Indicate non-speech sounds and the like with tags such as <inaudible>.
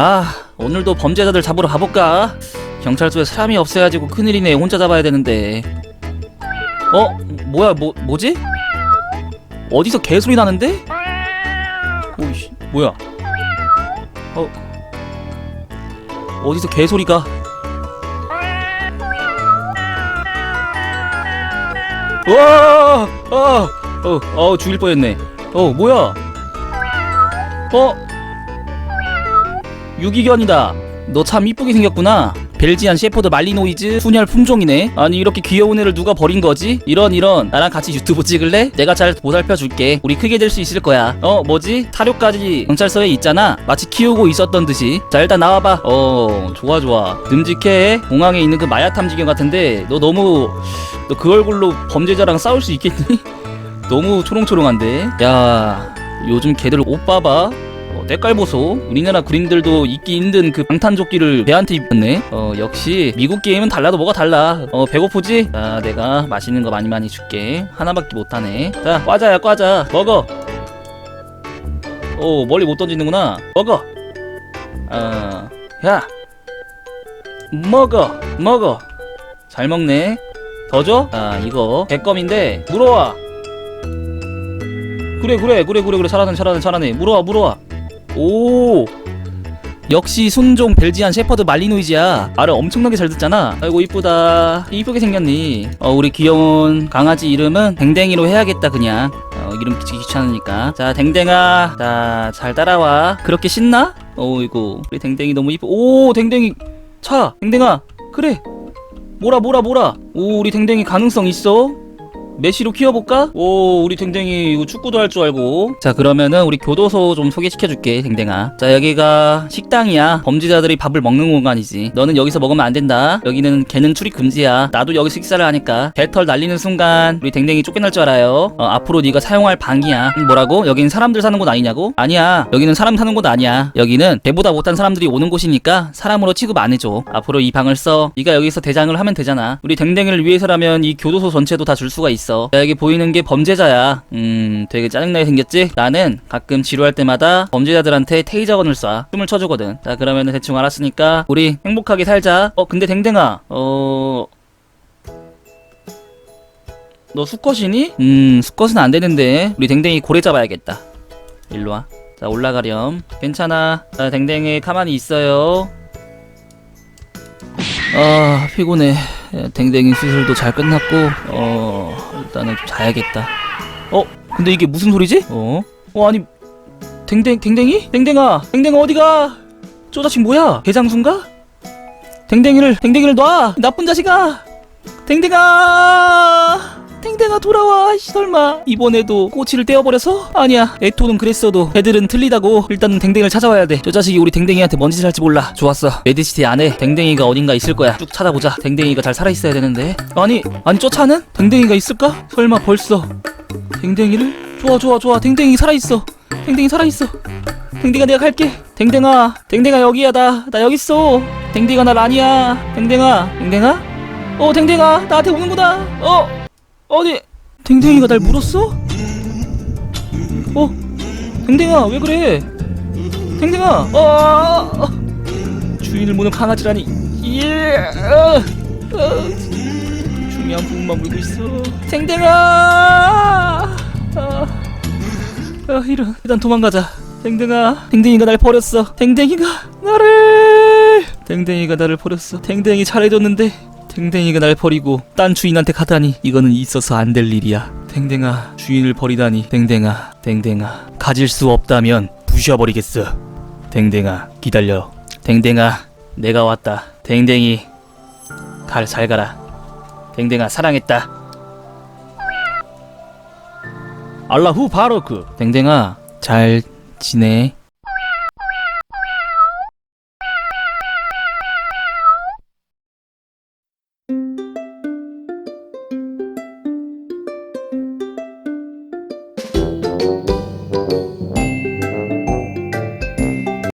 아 오늘도 범죄자들 잡으러 가볼까? 경찰서에 사람이 없어가지고 큰일이네 혼자 잡아야 되는데 어? 뭐야 뭐, 뭐지? 어디서 개소리 나는데? 오이씨 뭐야 어 어디서 개소리가 와! 아! 어, 어, 죽일 뻔했네. 어, 뭐야? 어? 유기견이다. 너 참 이쁘게 생겼구나. 벨지안 셰퍼드 말리노이즈 순혈 품종이네. 아니 이렇게 귀여운 애를 누가 버린 거지? 이런 이런 나랑 같이 유튜브 찍을래? 내가 잘 보살펴 줄게. 우리 크게 될 수 있을 거야. 어 뭐지? 사료까지 경찰서에 있잖아. 마치 키우고 있었던 듯이. 자 일단 나와봐. 어 좋아 좋아. 듬직해. 공항에 있는 그 마약 탐지견 같은데 너 너무 너 그 얼굴로 범죄자랑 싸울 수 있겠니? <laughs> 너무 초롱초롱한데. 야 요즘 걔들 옷 봐봐. 어, 때깔 보소. 우리나라 그림들도 입기 힘든 그 방탄조끼를 배한테 입혔네. 어, 역시 미국 게임은 달라도 뭐가 달라. 어, 배고프지? 자, 내가 맛있는 거 많이 많이 줄게. 하나밖에 못하네. 자, 과자야, 과자. 먹어. 오, 멀리 못 던지는구나. 먹어. 아, 야. 먹어, 먹어. 잘 먹네. 더 줘? 아, 이거 개껌인데 물어와. 그래, 그래, 그래, 그래, 그래. 잘하네, 잘하네, 잘하네. 물어와, 물어와. 오. 역시 순종 벨지안 셰퍼드 말리노이즈야. 말을 엄청나게 잘 듣잖아. 아이고 이쁘다. 이쁘게 생겼니? 어 우리 귀여운 강아지 이름은 댕댕이로 해야겠다 그냥. 어 이름 붙이기 귀찮으니까. 자 댕댕아. 자 잘 따라와. 그렇게 신나? 어이구 우리 댕댕이 너무 이쁘 오 댕댕이. 차 댕댕아. 그래. 뭐라 뭐라 뭐라. 오 우리 댕댕이 가능성 있어 메시로 키워볼까? 오 우리 댕댕이 이거 축구도 할 줄 알고. 자 그러면은 우리 교도소 좀 소개시켜줄게 댕댕아. 자 여기가 식당이야. 범죄자들이 밥을 먹는 공간이지. 너는 여기서 먹으면 안 된다. 여기는 개는 출입 금지야. 나도 여기 식사를 하니까 배털 날리는 순간 우리 댕댕이 쫓겨날 줄 알아요. 어, 앞으로 네가 사용할 방이야. 음, 뭐라고? 여기는 사람들 사는 곳 아니냐고? 아니야. 여기는 사람 사는 곳 아니야. 여기는 개보다 못한 사람들이 오는 곳이니까 사람으로 취급 안 해줘. 앞으로 이 방을 써. 네가 여기서 대장을 하면 되잖아. 우리 댕댕이를 위해서라면 이 교도소 전체도 다 줄 수가 있어 자, 여기 보이는 게 범죄자야. 음 되게 짜증나게 생겼지? 나는 가끔 지루할 때마다 범죄자들한테 테이저건을 쏴. 춤을 쳐주거든. 자 그러면 대충 알았으니까 우리 행복하게 살자. 어 근데 댕댕아 어... 너 수컷이니? 음 수컷은 안 되는데 우리 댕댕이 고래 잡아야겠다. 일로 와. 자 올라가렴. 괜찮아. 자 댕댕이 가만히 있어요. 아 피곤해. 예, 댕댕이 수술도 잘 끝났고 어 일단은 좀 자야겠다 어 근데 이게 무슨 소리지? 어? 어 아니 댕댕 댕댕이? 댕댕아 댕댕아 어디가 저 자식 뭐야 대장수인가? 댕댕이를 댕댕이를 놔 나쁜 자식아 댕댕아 아와 씨, 설마. 이번에도 꼬치를 떼어버려서? 아니야 에토는 그랬어도 애들은 틀리다고. 일단은 댕댕이를 찾아와야 돼 저 자식이 우리 댕댕이한테 뭔 짓을 할지 몰라. 좋았어. 레드시티 안에 댕댕이가 어딘가 있을 거야. 쭉 찾아보자. 댕댕이가 잘 살아있어야 되는데. 아니 아니 쫓아는? 댕댕이가 있을까? 설마 벌써. 댕댕이를? 좋아 좋아 좋아. 댕댕이 살아있어. 댕댕이 살아있어. 댕댕아 내가 갈게. 댕댕아 댕댕아 여기야. 나 나 여기 있어. 댕댕아 날 아니야. 댕댕아 댕댕아? 어 댕댕아 나한테 오는구나. 어 어디 댕댕이가 날 물었어? 어? 댕댕아 왜 그래? 댕댕아 어, 어. 주인을 무는 강아지라니. 예 어, 어. 중요한 부분만 물고 있어. 댕댕아! 아, 아 이런 일단 도망가자. 댕댕아 댕댕이가 날 버렸어. 댕댕이가 나를 댕댕이가 나를 버렸어. 댕댕이 잘해줬는데 댕댕이가 날 버리고 딴 주인한테 가다니 이거는 있어서 안 될 일이야. 댕댕아 주인을 버리다니. 댕댕아 댕댕아. 가질 수 없다면 부셔버리겠어. 댕댕아 기다려. 댕댕아 내가 왔다. 댕댕이 갈 잘 가라. 댕댕아 사랑했다. 알라후 바로크. 댕댕아 잘 지내